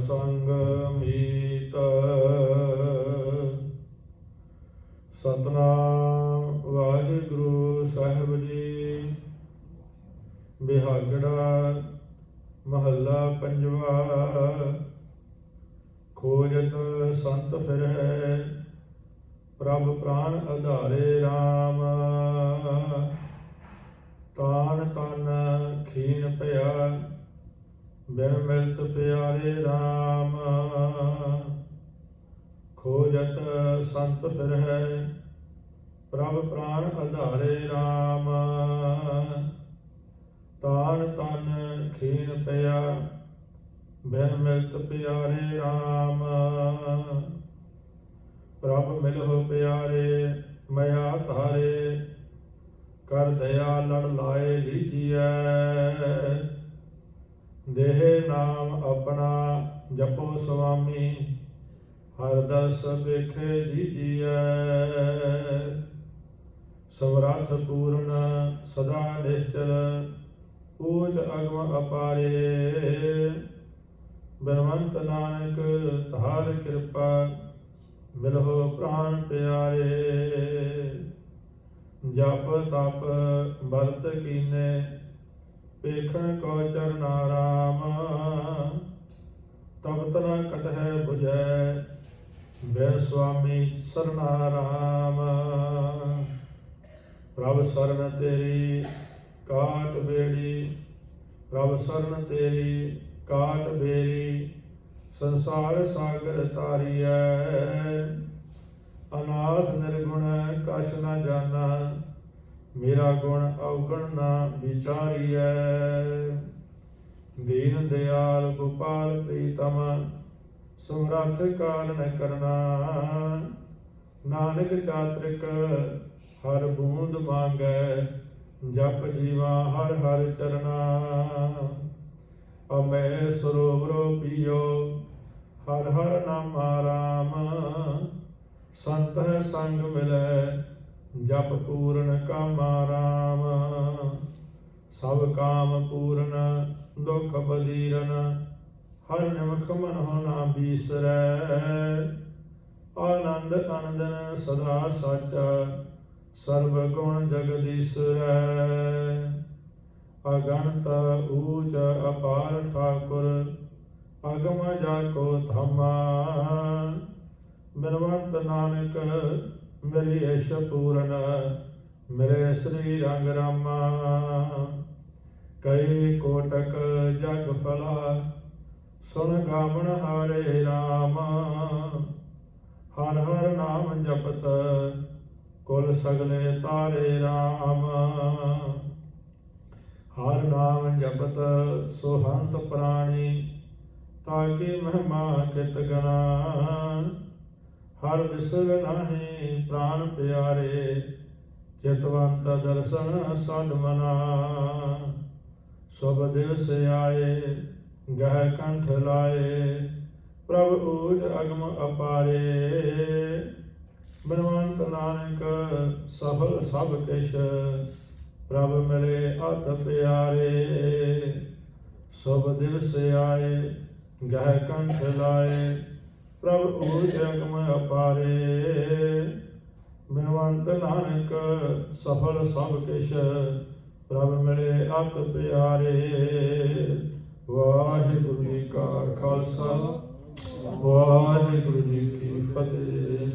ਸੰਗ ਮੀਤ ਸਤਨਾਮ ਵਾਹਿਗੁਰੂ ਸਾਹਿਬ ਜੀ। ਬਿਹਾਗੜਾ ਮਹੱਲਾ ਪੰਜਵਾ। ਖੋਜਤ ਸੰਤ ਫਿਰ ਹੈ, ਪ੍ਰਭ ਪ੍ਰਾਨ ਆਧਾਰੇ RAM ਤਾਨ ਤਨ ਖੀਨ ਭਇਆ ਬਿਨ ਮਿਲਤ ਪਿਆਰੇ RAM ਖੋਜਤ ਸੰਤ ਫਿਰ ਹੈ ਪ੍ਰਭ ਪ੍ਰਾਨ ਆਧਾਰੇ RAM ਤਾਨ ਤਨ ਖੀਨ ਪਿਆ ਬਿਨ ਮਿਲਤ ਪਿਆਰੇ RAM ਪ੍ਰਭ ਮਿਲਹੁ ਪਿਆਰੇ ਮਿਆ ਧਾਰੇ, ਕਰ ਦਇਆ ਲੜ ਲਾਏ ਲੀਜੀਐ। ਨਾਮ ਆਪਣਾ ਜਪੋ ਸੁਆਮੀ। ਹਰ ਦਸ ਵੇਖੇ ਜੀਜੀਐ ਸਮਰੱਥ ਪੂਰਨ ਸਦਾ ਨਿਸ਼ਚਲ ਊਚ ਅਗਮ ਅਪਾਰੇ। ਬਨਵੰਤ ਨਾਨਕ ਤਾਰ ਕਿਰਪਾ, ਮਿਲਹੁ ਪ੍ਰਾਨ ਪਿਆਰੇ। ਜਪ ਤਪ ਬਰਤ ਕੀਨੇ ਪੇਖਣ ਕੋ ਚਰਨਾ ਰਾਮ ਤਬ ਤਨਾ ਕਟਹਿ 부ਜੈ ਬਿਨ ਸੁਆਮੀ ਸਰਨਾ ਰਾਮ ਪ੍ਰਭ ਸਰਨ ਤੇਰੀ ਕਾਟ ਬੇੜੀ, ਪ੍ਰਭ ਸਰਨ ਤੇਰੀ ਕਾਟ ਬੇਰੀ ਸੰਸਾਰ ਸਾਗਰ ਤਾਰੀਐ ਅਨਾਥ ਨਿਰਗੁਣ ਕਛ ਨਾ ਜਾਣਾ ਮੇਰਾ ਗੁਣ ਅਵਗਣ ਨਾ ਵਿਚਾਰੀਐ। ਦੀਨ ਦਿਆਲ ਗੋਪਾਲ ਪ੍ਰੀਤਮ, ਸਮਰੱਥ ਕਾਰਨ ਕਰਨਾ। ਨਾਨਕ ਚਾਤ੍ਰਿਕ, ਹਰ ਬੂੰਦ ਮੰਗੈ ਜਪ ਜੀਵਾ ਹਰ ਹਰ ਚਰਨਾ। ਅਮੈ ਸਰੋਵਰੋ ਪੀਓ, ਹਰ ਹਰ ਨਾਮ ਰਾਮ ਸੰਤ ਸੰਗ ਮਿਲੈ ਜਪ ਪੂਰਨ ਕਾਮਾ ਰਾਮ। ਸਭ ਕਾਮ ਪੂਰਨ, ਦੁਖ ਬਦੀਰਨ ਹਰਿ ਨਿਮਖ ਮਨ ਹੋਣਾ ਬੀਸਰੈ। ਆਨੰਦ ਅਨੰਦਨ ਸਦਾ ਸਾਚਾ, ਸਰਬ ਗੁਣ ਜਗਦੀਸ਼ਰੈ। ਅਗਣਤ ਊਚ ਅਪਾਰ ਠਾਕੁਰ, ਅਗਮ ਜਾ ਕੋ ਧਮਾ। ਬਿਨਵੰਤ ਨਾਨਕ ਮੇਰੀ ਐਸ਼ ਪੂਰਨ ਮੇਰੇ ਸ੍ਰੀ ਰੰਗ ਰਾਮਾ। ਕਈ ਕੋਟਕ ਜਗ ਫਲਾ ਸੁਨ ਗਾਵਣ ਹਾਰੇ RAM ਹਰ ਹਰ ਨਾਮ ਜਪਤ, ਕੁਲ ਸਗਲੇ ਤਾਰੇ RAM ਹਰ ਨਾਮ ਜਪਤ ਸੁਹੰਤ ਪ੍ਰਾਣੀ ਤਾਕੀ ਮਹਿਮਾ ਕਿਤ ਗਣਾ। ਹਰ ਵਿਸਰ ਨਾਹੀ ਪ੍ਰਾਨ ਪਿਆਰੇ, ਚਿਤਵੰਤ ਦਰਸ਼ਨ ਸਦ ਮਨਾ। ਸੁਭ ਦਿਵਸ ਆਏ, ਗਹਿ ਕੰਠ ਲਾਏ, ਪ੍ਰਭ ਊਜ ਅਗਮ ਅਪਾਰੇ। ਬਨਵੰਤ ਨਾਨਕ ਸਫਲ ਸਭ ਕਿਛ, ਪ੍ਰਭ ਮਿਲੇ ਅਤ ਪਿਆਰੇ। ਸੁਭ ਦਿਵਸ ਆਏ, ਗਹਿ ਕੰਠ ਲਾਏ ਪ੍ਰਭ ਊਜ ਅਗਮ ਅਪਾਰੇ। ਬਿਨਵੰਤ ਨਾਨਕ ਸਫਲ ਸਭ ਕਿਛ, ਪ੍ਰਭ ਮਿਲੇ ਅਤ ਪਿਆਰੇ। ਵਾਹਿਗੁਰੂ ਜੀ ਕਾ ਖਾਲਸਾ, ਵਾਹਿਗੁਰੂ ਜੀ ਕੀ ਫਤਿਹ।